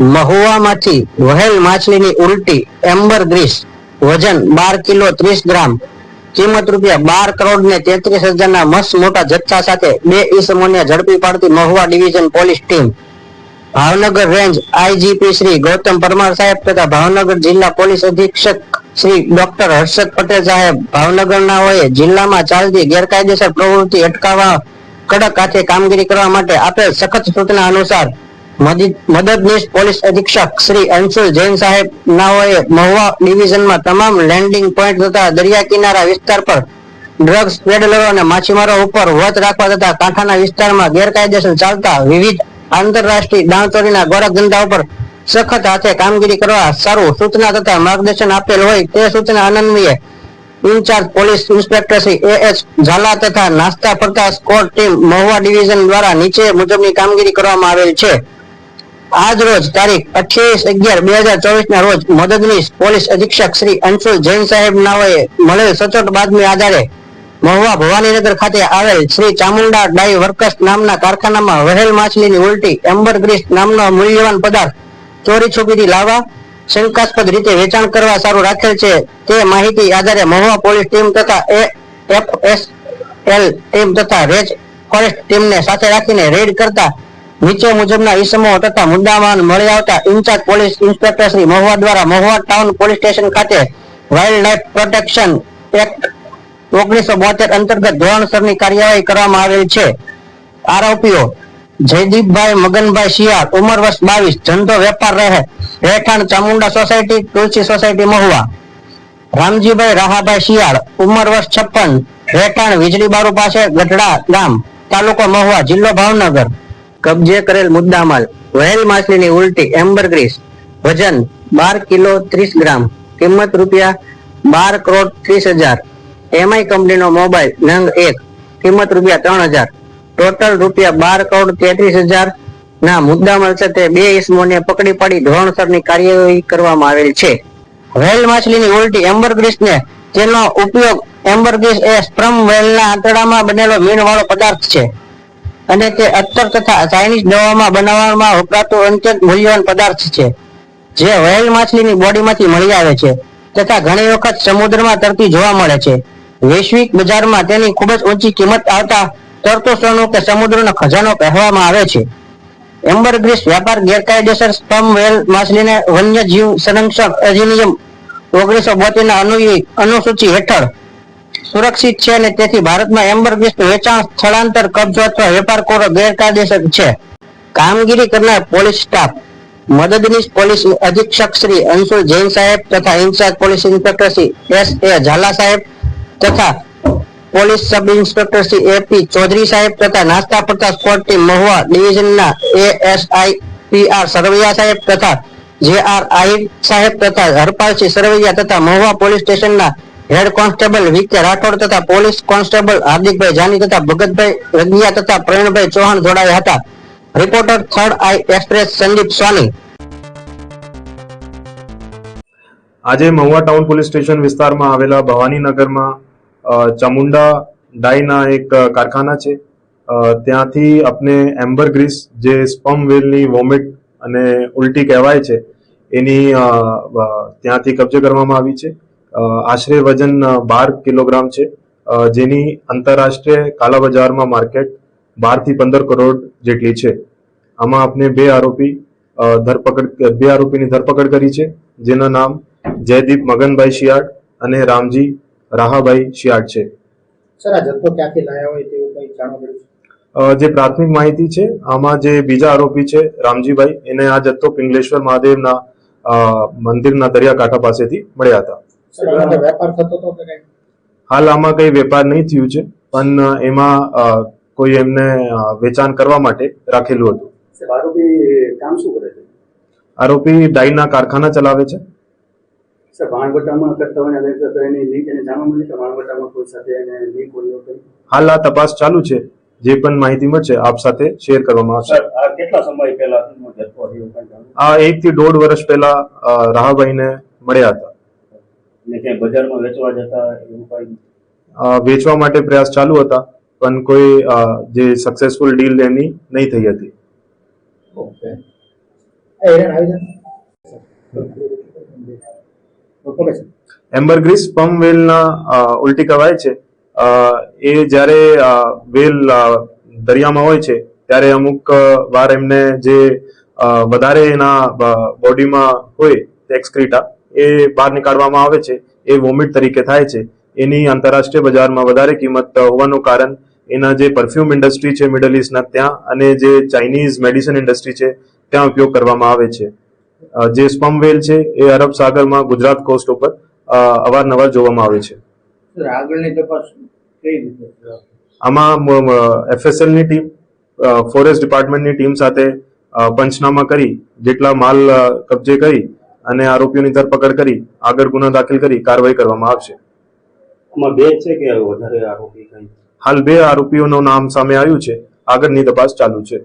મહુવામાંથી વહેલ માછલીની ઉલટી amber Greece, વજન બાર kilo ત્રીસ ગ્રામ, કિંમત રૂપિયા બાર કરોડ ને તેત્રીસ હજારના મસ્ત મોટા જથ્થા સાથે બે ઈસમોને ઝડપી પાડતી Mahuva division police team. Bhavnagar range IGP Shri Gautam Parmar સાહેબ તથા ભાવનગર જિલ્લા પોલીસ અધિક્ષક શ્રી ડોક્ટર હર્ષદ પટેલ સાહેબ ભાવનગરનાઓએ જિલ્લામાં ચાલતી ગેરકાયદેસર પ્રવૃત્તિ અટકાવવા કડક હાથે કામગીરી કરવા માટે આપેલ સખત સૂચના અનુસાર મદદનીશ પોલીસ અધિક્ષક શ્રી અંશુલ જૈન સાહેબ નાઓએ મહુવા ડિવિઝનમાં તમામ લેન્ડિંગ પોઈન્ટ તથા દરિયા કિનારા વિસ્તાર પર ડ્રગ્સ, પેડલરો અને માછીમારો ઉપર વચ રાખવા તથા કાંઠાના વિસ્તારમાં ગેરકાયદેસર ચાલતા વિવિધ આંતરરાષ્ટ્રીય દાણચોરીના ગોરખ ધંધા ઉપર સખત હાથે કામગીરી કરવા સારું સૂચના તથા માર્ગદર્શન આપેલ હોય તે સૂચના અન્વયે incharge police inspector Shri A H Zala તથા નાસ્તા ફરતા સ્કોર ટીમ મહુવા ડિવિઝન દ્વારા નીચે મુજબની કામગીરી કરવામાં આવેલ છે. આજ રોજ તારીખ અઠ્યાવીસ અગિયાર બે હજાર ચોવીસ ના રોજ મદદનીશ પોલીસ અધિક્ષક શ્રી અંશુલ જૈન સાહેબ નાઓએ મળેલ સચોટ બાતમી આધારે મહુવા ભવાનીનગર ખાતે આવેલ શ્રી ચામુંડા ડાઈ વર્કર્સ નામના કારખાનામાં વહેલ માછલીની ઉલટી એમ્બર ગ્રીસ નામનો મૂલ્યવાન પદાર્થ ચોરી છુપીથી લાવવા શંકાસ્પદ રીતે વેચાણ કરવા સારું રાખેલ છે. તે માહિતી આધારે મહુવા પોલીસ ટીમ તથા A F S L team તથા રેજ ફોરેસ્ટ ટીમને સાથે રાખીને રેડ કરતા નીચે મુજબના ઈસમો તથા મુદ્દામાન મળી આવતા incharge police inspector Shri Mahuva દ્વારા મહુવા ટાઉન પોલીસ સ્ટેશન ખાતે વાઇલ્ડ લાઇફ પ્રોટેક્શન એક્ટ ઓગણીસો બોતેર અંતર્ગત ધોરણસરની કાર્યવાહી કરવામાં આવેલ છે. આરોપીઓ જયદીપભાઈ, મગનભાઈ શિયાળ, ઉંમર વર્ષ બાવીસ, ધંધો વેપાર રહે રહેઠાણ ચામુંડા સોસાયટી, તુલસી સોસાયટી મહુવા. રામજીભાઈ રાહાભાઈ શિયાળ, ઉંમર વર્ષ છપ્પન, રહેઠાણ વીજળી બારુ પાસે ગઢડા ગામ, તાલુકો મહુવા, જિલ્લો ભાવનગર. કબજે કરેલ મુદ્દામાલ, વહેલ માછલીની ઉલટી એમ્બરગ્રીસ વજન બાર કિલો ત્રીસ ગ્રામ, કિંમત રૂપિયા બાર કરોડ ત્રીસ હજાર. એમઆઈ કંપનીનો મોબાઈલ, નંગ એક, કિંમત રૂપિયા ત્રણ હજાર. ટોટલ રૂપિયા બાર કરોડ તેત્રીસ હજાર. ના, મુદ્દામાલ તે બે ઇસમોને પકડી પાડી ધોરણસરની કાર્યવાહી કરવામાં આવેલ છે. વેલ માછલીની ઉલટી એમ્બરગ્રીસ ને તેનો ઉપયોગ એમ્બરગ્રીસ એ સ્પ્રમ વ્હેલના આંતરડામાં બનેલો મીણવાળો પદાર્થ છે. અને તે અત્તર તથા ચાઇનીઝ દવામાં બનાવવામાં વપરાતો અત્યંત મૂલ્યવાન પદાર્થ છે, જે વહેલ માછલીની બોડીમાંથી મળી આવે છે તથા ઘણી વખત સમુદ્રમાં તરતી જોવા મળે છે. વૈશ્વિક બજારમાં તેની ખૂબ જ ઊંચી કિંમત આવતા તરતો સોનું કે સમુદ્રનો ખજાનો કહેવામાં આવે છે. એમ્બરગ્રીસ વ્યાપાર ગેરકાયદેસર સ્પમ વેલ માછલીને વન્યજીવ સંરક્ષણ અધિનિયમ ઓગણીસો બોતેર ના અનુસૂચિ હેઠળ સુરક્ષિત છે અને તેથી ભારતમાં એમ્બરગ્રીસનું વેચાણ સ્થળાંતર કબજો અથવા વેપાર કોરો ગેરકાયદેસર છે. કામગીરી કરનાર પોલીસ સ્ટાફ, મદદનીશ પોલીસ અધિક્ષક શ્રી અંશુલ જૈન સાહેબ તથા incharge police inspector Shri S A Zala સાહેબ તથા police sub inspector Shri A P Chaudhary સાહેબ તથા નાસ્તા ફરતા સ્કોડ ટીમ મહુવા ડિવિઝનના એએસઆઈ પી આર સરવૈયા સાહેબ તથા જે આર આહિર સાહેબ તથા હરપાલસિંહ સરવૈયા તથા મહુવા પોલીસ સ્ટેશનના હેડ કોન્સ્ટેબલ વિકે રાઠોડ તથા પોલીસ કોન્સ્ટેબલ હાર્દિકભાઈ જાની તથા ભગતભાઈ રગિયા તથા પ્રવીણભાઈ ચૌહાણ જોડાયા હતા. Reporter third eye express Sandeep Swami આજે મહુવા ટાઉન પોલીસ સ્ટેશન વિસ્તારમાં આવેલા ભવાનીનગરમાં ચામુંડા ડાઈના એક કારખાના છે. ત્યાંથી આપણે એમ્બર ગ્રીસ જે સ્પમ વેલની વોમિટ અને ઉલટી કહેવાય છે, એની ત્યાંથી કબજે કરવામાં આવી છે. આશરે વજન બાર કિલોગ્રામ છે. જેની આંતરરાષ્ટ્રીય કાલા બજારમાં માર્કેટ બારથી પંદર કરોડ જેટલી છે. આમાં આપણે બે આરોપી ધરપકડ બે આરોપીની ધરપકડ કરી છે જેના નામ જયદીપ મગનભાઈ શિયાળ અને રામજી રાહાભાઈ શિયાળ છે. સર આ જથ્થો ક્યાંથી લાયા હોય તેવું કંઈ જાણવા મળ્યું જે પ્રાથમિક માહિતી છે આમાં જે બીજા આરોપી છે રામજીભાઈ એને આ જથ્થો પિંગલેશ્વર મહાદેવના મંદિરના દરિયાકાંઠા પાસેથી મળ્યા હતા. વેપાર થતો હતો કે હાલ આમાં કઈ વેપાર નહીં થયું છે પણ એમાં અ, કોઈ એમને વેચાણ કરવા માટે રાખેલું હતું. આરોપી કામ શું કરે છે? આરોપી ડાઈના કારખાના ચલાવે છે. હાલ આ તપાસ ચાલુ છે જે પણ માહિતી મળશે આપ સાથે શેર કરવામાં આવશે. આ કેટલા સમય પહેલા આ એક થી દોઢ વર્ષ પહેલા રાહાભાઈને મળ્યા હતા. અને ક્યાંય બજારમાં વેચવા જતા એવું કંઈ? વેચવા માટે પ્રયાસ ચાલુ હતા પણ કોઈ જે સક્સેસફુલ ડીલ એની નહીં થઈ હતી. ઓકે. એમ્બરગ્રીસ પમ વેલના ઉલટી કવાય છે. એ જ્યારે વેલ દરિયામાં હોય છે ત્યારે અમુક વાર એમને જે વધારે એના બોડીમાં હોય એક્સક્રીટા એ બહાર નીકાળવામાં આવે છે એ વોમિટ તરીકે થાય છે. એની આંતરરાષ્ટ્રીય બજારમાં વધારે કિંમત હોવાનું કારણ એના જે પરફ્યુમ ઇન્ડસ્ટ્રી છે મિડલ ઇસ્ટના ત્યાં અને જે ચાઇનીઝ મેડિસિન ઇન્ડસ્ટ્રી છે ત્યાં ઉપયોગ કરવામાં આવે છે. જે સ્પમ વેલ છે એ અરબ સાગરમાં ગુજરાત કોસ્ટ ઉપર અવારનવાર જોવામાં આવે છે. આગળની તપાસ કઈ રીતે આમાં એફએસએલની ટીમ ફોરેસ્ટ ડિપાર્ટમેન્ટની ટીમ સાથે પંચનામા કરી જેટલા માલ કબજે કરી અને આરોપીઓની ધરપકડ કરી આગળ ગુનો દાખલ કરી કાર્યવાહી કરવામાં આવશે. આમાં બે છે કે વધારે આરોપી હાલ બે આરોપીઓનું નામ સામે આવ્યું છે. આગળની તપાસ ચાલુ છે.